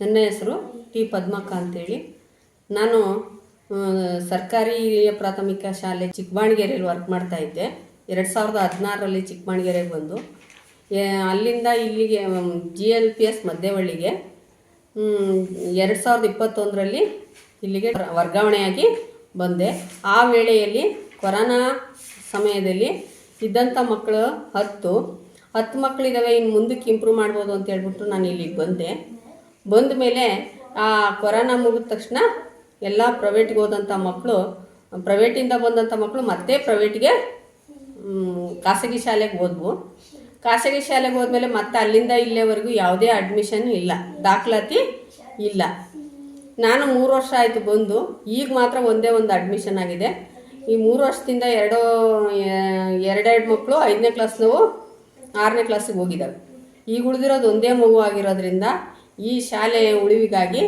ನನ್ನ ಹೆಸರು ಟಿ ಪದ್ಮಕ್ಕ ಅಂತೇಳಿ. ನಾನು ಸರ್ಕಾರಿ ಹಿರಿಯ ಪ್ರಾಥಮಿಕ ಶಾಲೆ ಚಿಕ್ಕಬಾಣಗೆರೆಯಲ್ಲಿ ವರ್ಕ್ ಮಾಡ್ತಾ ಇದ್ದೆ. ಎರಡು ಸಾವಿರದ ಹದಿನಾರರಲ್ಲಿ ಚಿಕ್ಕಬಾಣಗೆರೆಗೆ ಬಂದು. ಅಲ್ಲಿಂದ ಇಲ್ಲಿಗೆ ಜಿ ಎಲ್ ಪಿ ಎಸ್ ಮಧ್ಯವಳ್ಳಿಗೆ ಎರಡು ಸಾವಿರದ ಇಪ್ಪತ್ತೊಂದರಲ್ಲಿ ಇಲ್ಲಿಗೆ ವರ್ಗಾವಣೆಯಾಗಿ ಬಂದೆ. ಆ ವೇಳೆಯಲ್ಲಿ ಕೊರೋನಾ ಸಮಯದಲ್ಲಿ ಇದ್ದಂಥ ಮಕ್ಕಳು ಹತ್ತು. ಹತ್ತು ಮಕ್ಕಳಿದ್ದಾವೆ ಇನ್ನು ಮುಂದಕ್ಕೆ ಇಂಪ್ರೂವ್ ಮಾಡ್ಬೋದು ಅಂತ ಹೇಳ್ಬಿಟ್ಟು ನಾನು ಇಲ್ಲಿಗೆ ಬಂದೆ. ಬಂದ ಮೇಲೆ ಆ ಕೊರೋನಾ ಮುಗಿದ ತಕ್ಷಣ ಎಲ್ಲ ಪ್ರೈವೇಟ್ಗೆ ಹೋದಂಥ ಮಕ್ಕಳು ಪ್ರೈವೇಟಿಂದ ಬಂದಂಥ ಮಕ್ಕಳು ಮತ್ತೆ ಪ್ರೈವೇಟ್ಗೆ ಖಾಸಗಿ ಶಾಲೆಗೆ ಹೋದ್ವು. ಖಾಸಗಿ ಶಾಲೆಗೆ ಹೋದ್ಮೇಲೆ ಮತ್ತೆ ಅಲ್ಲಿಂದ ಇಲ್ಲೇವರೆಗೂ ಯಾವುದೇ ಅಡ್ಮಿಷನ್ ಇಲ್ಲ, ದಾಖಲಾತಿ ಇಲ್ಲ. ನಾನು ಮೂರು ವರ್ಷ ಆಯಿತು ಬಂದು, ಈಗ ಮಾತ್ರ ಒಂದೇ ಒಂದು ಅಡ್ಮಿಷನ್ ಆಗಿದೆ. ಈ ಮೂರು ವರ್ಷದಿಂದ ಎರಡು, ಎರಡೆರಡು ಮಕ್ಕಳು ಐದನೇ ಕ್ಲಾಸ್ನವು ಆರನೇ ಕ್ಲಾಸಿಗೆ ಹೋಗಿದ್ದಾವೆ ಈಗ ಉಳಿದಿರೋದು ಒಂದೇ ಮಗು ಆಗಿರೋದ್ರಿಂದ ಈ ಶಾಲೆಯ ಉಳಿವಿಗಾಗಿ